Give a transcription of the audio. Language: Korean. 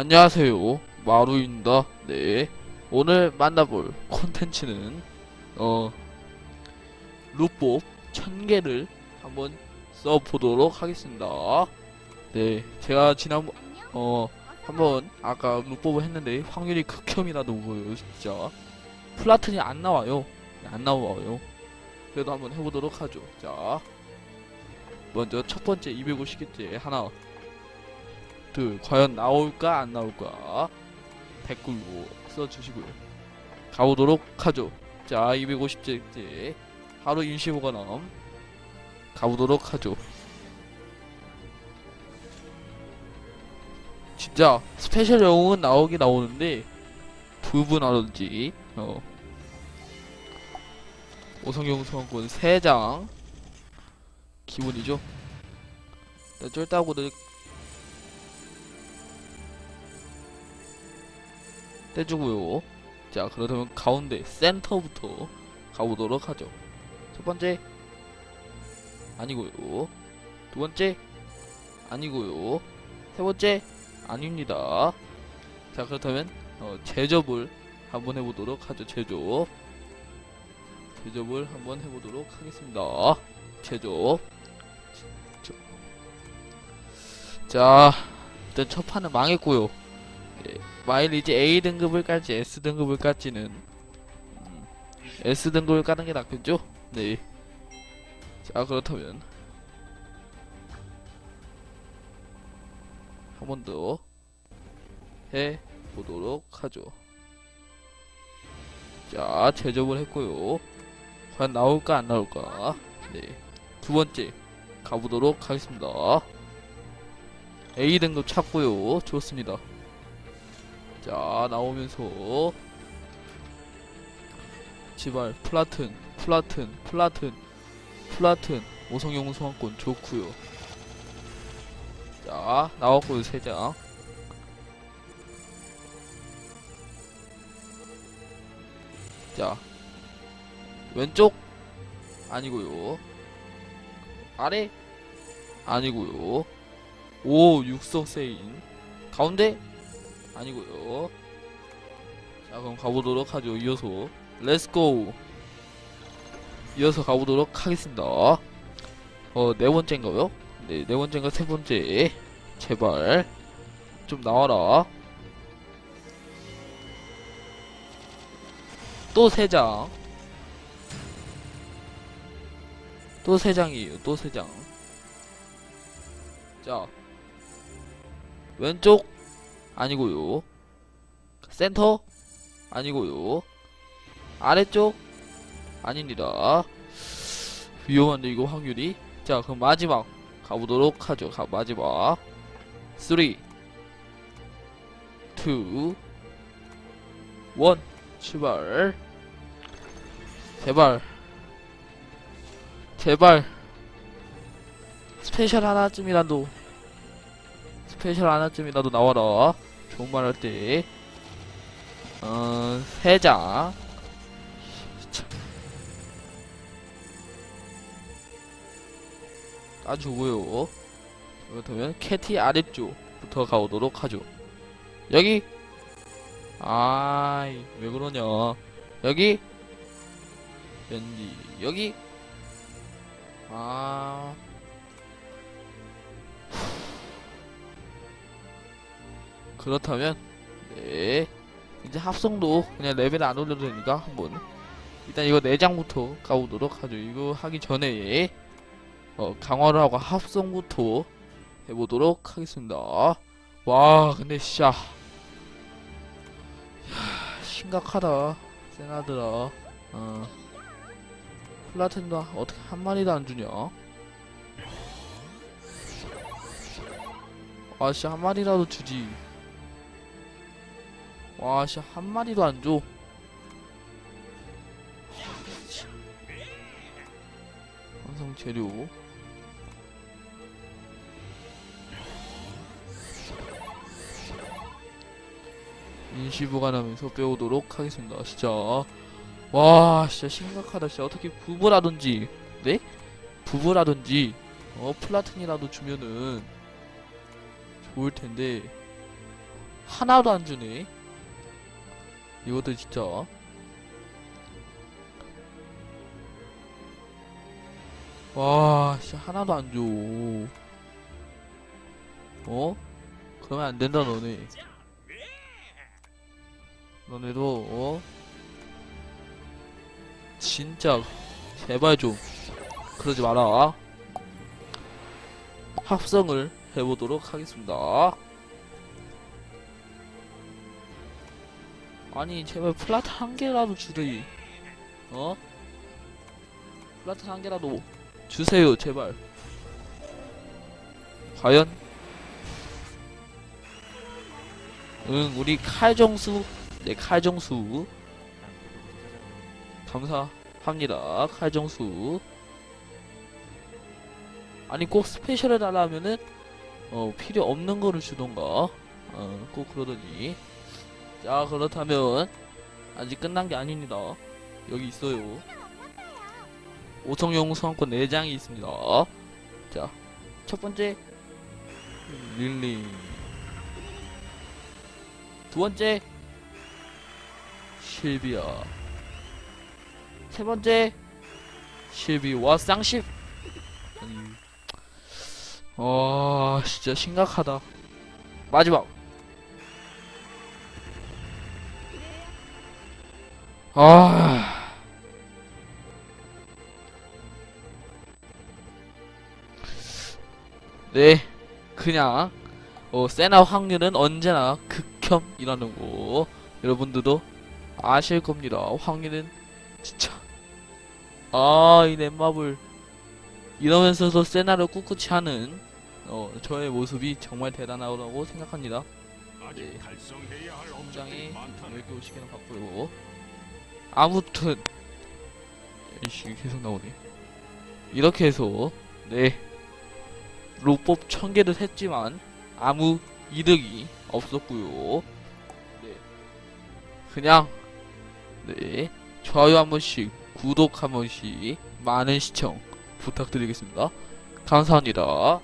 안녕하세요. 마루입니다. 네. 오늘 만나볼 콘텐츠는, 어, 루법 1000개를 한번 써보도록 하겠습니다. 네. 제가 지난번, 어, 한번 아까 루법을 했는데 확률이 극혐이라도 보여요, 진짜. 플라튼이 안 나와요. 네, 안 나와요. 그래도 한번 해보도록 하죠. 자. 먼저 첫 번째 250개째 하나 둘 과연 나올까 안 나올까? 댓글로 써주시고요. 가보도록 하죠. 자 250개째 하루 임시보관함 가보도록 하죠. 진짜 스페셜 영웅은 나오긴 나오는데 부분하든지 어. 오성용 성권 3장. 기본이죠. 쫄따구들 떼주고요. 자, 그렇다면 가운데 센터부터 가보도록 하죠. 첫 번째 아니고요. 두 번째 아니고요. 세 번째 아닙니다. 자, 그렇다면 어, 제접을 한번 해보도록 하죠. 제접. 제접을 한번 해보도록 하겠습니다. 제접. 자, 일단 첫 판은 망했고요. 예, 마일리지 A 등급을 깔지 S 등급을 깔지는 음, S 등급을 까는 게 낫겠죠? 네. 자 그렇다면 한 번 더 해 보도록 하죠. 자 제접을 했고요. 과연 나올까 안 나올까? 네. 두 번째 가보도록 하겠습니다. A 등급 찾고요. 좋습니다. 자 나오면서. 제발 플라튼 플라튼 플라튼 플라튼. 오성용 소환권 좋구요. 자 나왔고요 세장. 자 왼쪽? 아니고요. 아래? 아니고요. 오 육성 세인. 가운데 아니고요. 자, 그럼 가보도록 하죠. 이어서 렛츠고. 이어서 가보도록 하겠습니다. 어, 네 번째인가요? 네, 네 번째인가 세 번째. 제발 좀 나와라. 또 세 장. 또 세 장이에요. 또 세 장. 자, 왼쪽 아니고요. 센터 아니고요. 아래쪽 아닙니다. 위험한데 이거 확률이. 자, 그럼 마지막 가보도록 하죠. 가 마지막. 3 2 1 출발. 제발. 제발. 스페셜 하나쯤이라도 스페셜 하나쯤이라도 나와라. 좋은 말할 때, 어, 세 장. 따주고요. 그렇다면 캐티 아래쪽부터 가보도록 하죠. 여기, 아이, 왜 그러냐. 여기, 왠지, 여기, 아, 그렇다면 네. 이제 합성도 그냥 레벨 안 올려도 되니까 한번. 일단 이거 4장부터 가보도록 하죠. 이거 하기 전에 어 강화를 하고 합성부터 해보도록 하겠습니다. 와 근데 씨야 야, 심각하다. 세나드라 어. 플라틴도 어떻게 한 마리도 안 주냐? 아씨 한 마리라도 주지 와, 씨, 한 마리도 안 줘. 완성 재료. 인시보관하면서 빼오도록 하겠습니다. 진짜. 와, 진짜 심각하다. 진짜 어떻게 부부라든지, 네? 부부라든지, 어, 플라틴이라도 주면은 좋을 텐데. 하나도 안 주네. 이것도 진짜. 와, 진짜 하나도 안 줘. 어? 그러면 안 된다, 너네. 너네도, 어? 진짜, 제발 좀, 그러지 마라. 합성을 해보도록 하겠습니다. 아니, 제발 플라트 한 개라도 주리. 어? 플라트 한 개라도 주세요, 제발. 과연? 응, 우리 칼정수, 네, 칼정수. 감사합니다, 칼정수. 아니, 꼭 스페셜 해달라 하면은, 어, 필요 없는 거를 주던가. 어, 꼭 그러더니. 자, 그렇다면, 아직 끝난 게 아닙니다. 여기 있어요. 오성용 소환권 4장이 있습니다. 자, 첫 번째, 릴리. 두 번째, 실비아. 세 번째, 실비와. 아니, 어, 진짜 심각하다. 마지막. 아. 네, 그냥 어, 세나 확률은 언제나 극혐이라는 거 여러분들도 아실 겁니다. 확률은 진짜 아, 이 넷마블 이러면서도 세나를 꿋꿋이 하는 어, 저의 모습이 정말 대단하다고 생각합니다. 네. 많다. 여기 오시기는 바쁘고 아무튼 이씨 계속 나오네. 이렇게 해서 네. 로법 천 개를 했지만 아무 이득이 없었고요. 네. 그냥 네. 좋아요 한 번씩 구독 한 번씩 많은 시청 부탁드리겠습니다. 감사합니다